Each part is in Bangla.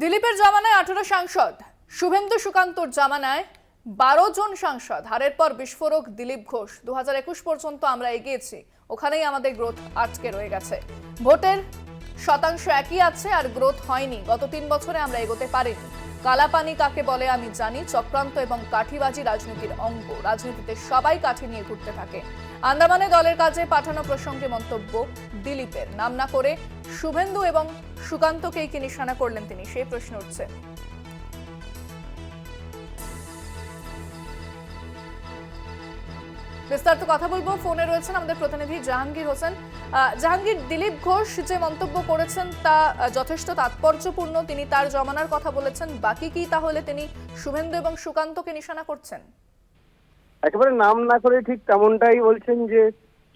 দিলীপের জামানায় আঠারো সাংসদ, শুভেন্দু সুকান্তর জামানায় বারো জন সাংসদ। হারের পর বিস্ফোরক দিলীপ ঘোষ। দুহাজার একুশ পর্যন্ত আমরা এগিয়েছি। ওখানেই আমাদের গ্রোথ আটকে রয়ে গেছে। ভোটের শতাংশ একই আছে আর গ্রোথ হয়নি। গত তিন বছরে আমরা এগোতে পারিনি। কালাপানি কাকে বলে আমি জানি, চক্রান্ত এবং কাঠিবাজি রাজনীতির অঙ্গ। রাজনীতিতে সবাই কাঠি নিয়ে ঘুরতে থাকে। আন্দামানে দলের কাজে পাঠানো প্রসঙ্গে মন্তব্য, দিলীপের। নাম না করে শুভেন্দু এবং সুকান্তকেই কি নিশানা করলেন তিনি? সেই প্রশ্ন উঠছে। বিস্তারিত কথা বলব। ফোনে রয়েছেন আমাদের প্রতিনিধি জাহাঙ্গীর হোসেন। জাহাঙ্গীর, দিলীপ ঘোষ যে মন্তব্য করেছেন তা যথেষ্ট তাৎপর্যপূর্ণ। তিনি তার জমানার কথা বলেছেন। বাকি কি তাহলে তিনি শুভেন্দু এবং সুকান্তকে নিশানা করছেন? একেবারে নাম না করে ঠিক তেমনটাই বলছেন যে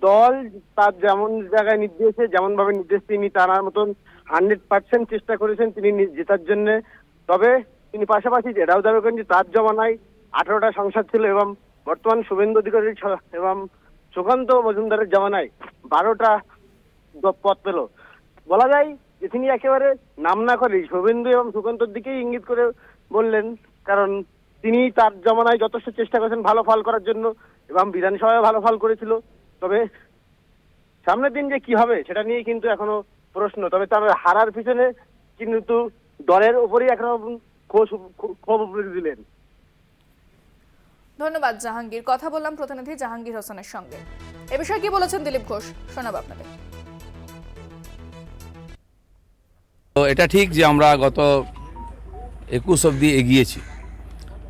দল তার যেমন জায়গায় নির্দেশে যেমন ভাবে নির্দেশ তিনি তার মতন হান্ড্রেড পার্সেন্ট চেষ্টা করেছেন তিনি জেতার জন্য। তবে তিনি পাশাপাশি এটাও দাবি করেন যে তার জমানায় আঠারোটা সংসদ ছিল এবং বর্তমান শুভেন্দু অধিকারী ছ- এবং সুকান্ত মজুমদারের জমানায় বারোটা পদ পেল। বলা যায় যে তিনি একেবারে নাম না করে শুভেন্দু এবং সুকান্তর দিকেই ইঙ্গিত করে বললেন, কারণ তিনি তার জমানায় যথেষ্ট চেষ্টা করেছেন ভালো ফল করার জন্য এবং বিধানসভায় ভালো ফল করেছিল। তবে সামনের দিন যে কি হবে সেটা নিয়ে কিন্তু এখনও প্রশ্ন। তবে তার হারার পিছনে কিন্তু দলের উপরেই একরকম ক্ষোভ দিলেন। ধন্যবাদ জাহাঙ্গীর। কথা বললাম প্রতিনিধি জাহাঙ্গীর হোসেনের সঙ্গে। এ বিষয়ে কি বলেছেন দিলীপ ঘোষ? শোনাবো আপনাদের। তো এটা ঠিক যে আমরা গত একুশ অবধি এগিয়েছি।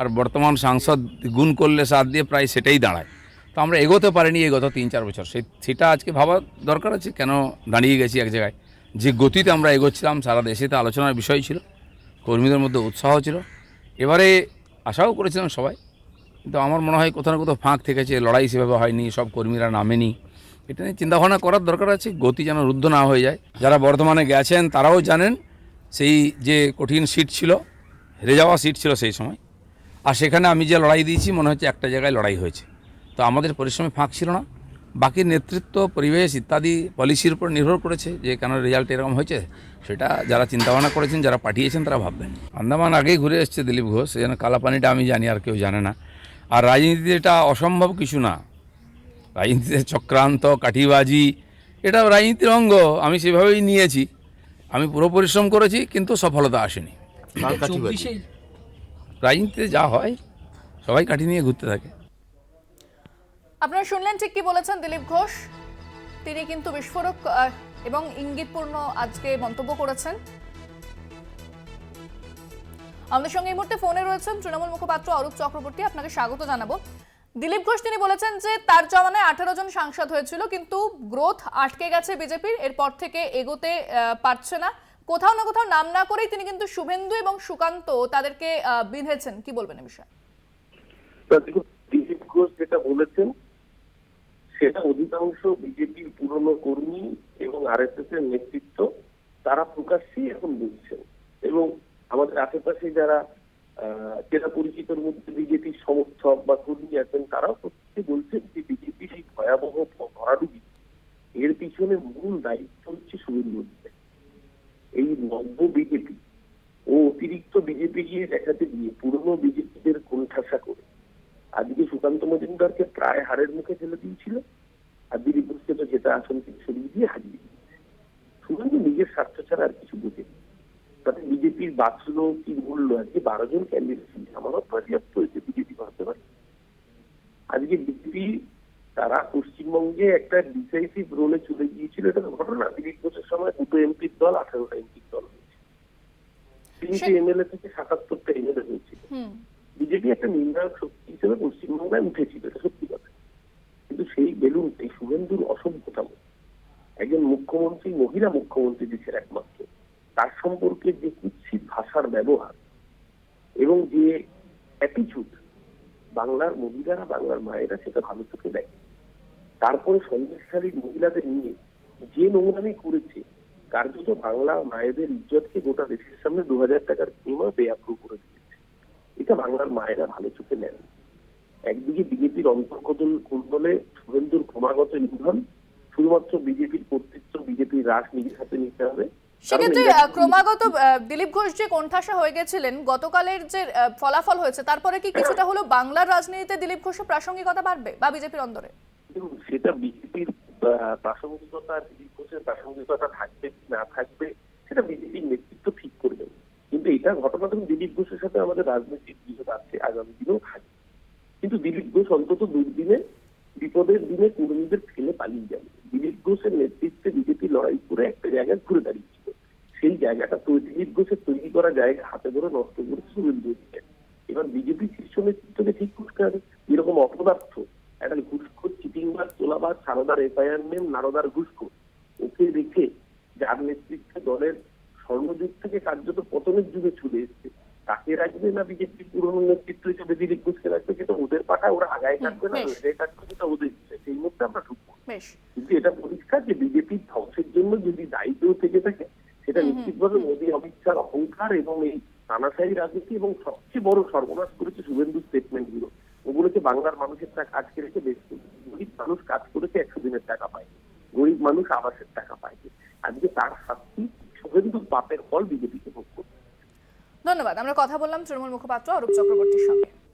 আর বর্তমান সাংসদ গুণ করলে সাত দিয়ে প্রায় সেটাই দাঁড়ায়। তো আমরা এগোতে পারিনি এই গত তিন চার বছর। সেই সেটা আজকে ভাবা দরকার আছে, কেন দাঁড়িয়ে গেছি এক জায়গায়? যে গতিতে আমরা এগোচ্ছিলাম, সারা দেশে তো আলোচনার বিষয় ছিল, কর্মীদের মধ্যে উৎসাহ ছিল। এবারে আশাও করেছিলাম সবাই, কিন্তু আমার মনে হয় কোথাও না কোথাও ফাঁক থেকেছে, লড়াই সেভাবে হয়নি, সব কর্মীরা নামেনি। এটা নিয়ে চিন্তাভাবনা করার দরকার আছে, গতি যেন রুদ্ধ না হয়ে যায়। যারা বর্ধমানে গেছেন, তারাও জানেন, সেই যে কঠিন সিট ছিল, হেরে যাওয়া সিট ছিল সেই সময়। আর সেখানে আমি যে লড়াই দিয়েছি মনে হচ্ছে একটা জায়গায় লড়াই হয়েছে। তো আমাদের পরিশ্রমে ফাঁক ছিল না। বাকি নেতৃত্ব পরিবেশ ইত্যাদি পলিসির উপর নির্ভর করেছে যে কেন রেজাল্ট এরকম হয়েছে সেটা যারা চিন্তাভাবনা করেছেন যারা পাঠিয়েছেন তারা ভাববেন। আন্দামান আগেই ঘুরে এসছে দিলীপ ঘোষ এই জন্য কালাপানিটা আমি জানি আর কেউ জানে না। আর রাজনীতিতে এটা অসম্ভব কিছু না। রাজনীতিতে চক্রান্ত কাঠিবাজি এটা রাজনীতির অঙ্গ আমি সেভাবেই নিয়েছি। আমি পুরো পরিশ্রম করেছি কিন্তু সফলতা আসেনি। রাজনীতিতে যা হয়, সবাই কাঠি নিয়ে ঘুরতে থাকে। আপনারা শুনলেন ঠিক কি বলেছেন দিলীপ ঘোষ। তিনি কিন্তু বিস্ফোরক এবং ইঙ্গিতপূর্ণ আজকে মন্তব্য করেছেন। আমাদের সঙ্গে এই মুহূর্তে ফোনে রয়েছেন তৃণমূল মুখপাত্র অরূপ চক্রবর্তী, আপনাকে স্বাগত জানাব। দিলীপ ঘোষ, তিনি বলেছেন যে তার জমানায় আঠারো জন সাংসদ হয়েছিল, কিন্তু গ্রোথ আটকে গেছে বিজেপির, এরপর থেকে এগোতে পারছে না। কোথাও না কোথাও নাম না করেই তিনি কিন্তু শুভেন্দু এবং সুকান্ত তাদেরকে বিঁধেছেন। কি বলবেন এ বিষয়ে? দিলীপ ঘোষ যেটা বলেছেন, সেটা অধিকাংশ বিজেপির পুরনো কর্মী এবং আরএসএস এর নেতৃত্ব, তারা প্রকাশ্যেই এখন বলছেন। এবং আমাদের আশেপাশে যারা চেনা পরিচিতর মধ্যে বিজেপির সমর্থক বা কর্মী আছেন, তারাও প্রত্যেকে বলছেন যে বিজেপির এই ভয়াবহ ভরাডুবি এর পিছনে মূল দায়িত্ব হচ্ছে শুভেন্দু। এই নব্য বিজেপি ও অতিরিক্ত বিজেপি গিয়ে দেখাতে গিয়ে পুরনো বিজেপিদের কোণঠাসা করে। আজকে সুকান্ত মজুমদারকে প্রায় হারের মুখে ফেলে দিয়েছিল। আর দিলীপ ঘোষকে তো যেটা আসন থেকে সরিয়ে দিয়ে হারিয়ে শুভেন্দু নিজের স্বার্থ ছাড়া আর কিছু বোঝেনি তাতে বিজেপির বাঁচলো কি মূল্য? আজকে বারো জন ক্যান্ডিডেট আমারও পর্যাপ্ত হয়েছে বিজেপি ভাবতে পারে আজকে বিজেপি তারা পশ্চিমবঙ্গে একটা ডিসাইসিভ রোলে চলে গিয়েছিল। এটা তো ঘটনা। দিলীপ ঘোষের সময় দুটো এমপির দল আঠারোটা এমপির দল হয়েছে তিনটে এমএলএ থেকে সাতাত্তরটা এমএলএ হয়েছিল। বিজেপি একটা নির্ণায়ক শক্তি হিসেবে পশ্চিমবাংলায় উঠেছিল এটা সত্যি কথা। কিন্তু সেই বেলুন এই শুভেন্দুর অসভ্যতাম একজন মুখ্যমন্ত্রী মহিলা মুখ্যমন্ত্রী দেশের একমাত্র তার সম্পর্কে যে কুৎসিত ভাষার ব্যবহার এবং যে অ্যাটিচিউড বাংলার মহিলারা বাংলার মায়েরা সেটা ভালো চোখে দেয় তারপরে সন্দেশখালীর মহিলাদের নিয়ে যে নোংরামি করেছে কার্যত বাংলা মায়েদের ইজ্জতকে গোটা দেশের সামনে দু হাজার টাকার বিনিময় বেয়াপ্রু করে দিয়েছে। এটা বাংলার মায়েরা ভালো চোখে নেন। একদিকে বিজেপির অন্তর্কদল কুণ্ডলে শুভেন্দুর ক্রমাগত নিধন শুধুমাত্র বিজেপির কর্তৃত্ব বিজেপির রাস নিজের হাতে নিতে হবে। সেক্ষেত্রে ক্রমাগত দিলীপ ঘোষ যে কোণঠাসা হয়ে গেছিলেন গতকালের যে ফলাফল হয়েছে তারপরে কি কিছুটা হলো বাংলার রাজনীতিতে দিলীপ ঘোষের প্রাসঙ্গিকতা বাড়বে বা বিজেপির অন্দরে? দেখুন, সেটা বিজেপির প্রাসঙ্গিকতা দিলীপ ঘোষের প্রাসঙ্গিকতা থাকবে না থাকবে সেটা বিজেপির নেতৃত্ব ঠিক করবে কিন্তু এটা ঘটনা দেখুন দিলীপ ঘোষের সাথে আমাদের রাজনৈতিক বিরোধ আছে আগামী দিনেও থাকবে। কিন্তু দিলীপ ঘোষ অন্তত দুর্দিনে বিপদের দিনে কর্মীদের ফেলে পালিয়ে যাবে। দিলীপ ঘোষের নেতৃত্বে বিজেপি লড়াই করে একটা জায়গায় ঘুরে দাঁড়িয়েছিল। সেই জায়গাটা তো দিলীপ ঘোষের তৈরি করা জায়গা হাতে ধরে নষ্ট করেছে শুভেন্দু। এবার বিজেপি শীর্ষ নেতৃত্বকে ঠিক করতে হবে। এরকম অপদার্থ একটা ঘুষখোর চিটিংবাজ তোলাবাজ সারদার এফআইআর নেম নারদার ঘুষখোর ওকে রেখে যার নেতৃত্বে দলের স্বর্ণযুগ থেকে কার্যত পতনের যুগে চলে এসছে। তাকে রাখবে না বিজেপি পুরনো নেতৃত্ব হিসেবে দিলীপ ঘোষকে রাখবে সেটা ওদের পাঠা ওরা আগায় কাটবে না। এটাই কাটবে সেটা ওদের। সেই মধ্যে আমরা ঢুকবো। কিন্তু এটা পরিষ্কার যে বিজেপির ধ্বংসের জন্য যদি দায়িত্ব থেকে থাকে সেটা নিশ্চিতভাবে মোদী অমিত শাহর অহংকার এবং এই তানাশাহী রাজনীতি এবং সবচেয়ে বড় সর্বনাশ করেছে শুভেন্দু স্টেটমেন্টগুলো। ওগুলোকে বাংলার মানুষের টাকা আজকে রেখে বেশ গরিব মানুষ কাজ করেছে, একশো দিনের টাকা পায়। গরিব মানুষ আবাসের টাকা পায়। আজকে তার শাস্তি শুধু পাপের ফল বিজেপিকে ভোগ করছে। ধন্যবাদ। আমরা কথা বললাম তৃণমূল মুখপাত্র অরূপ চক্রবর্তীর সঙ্গে।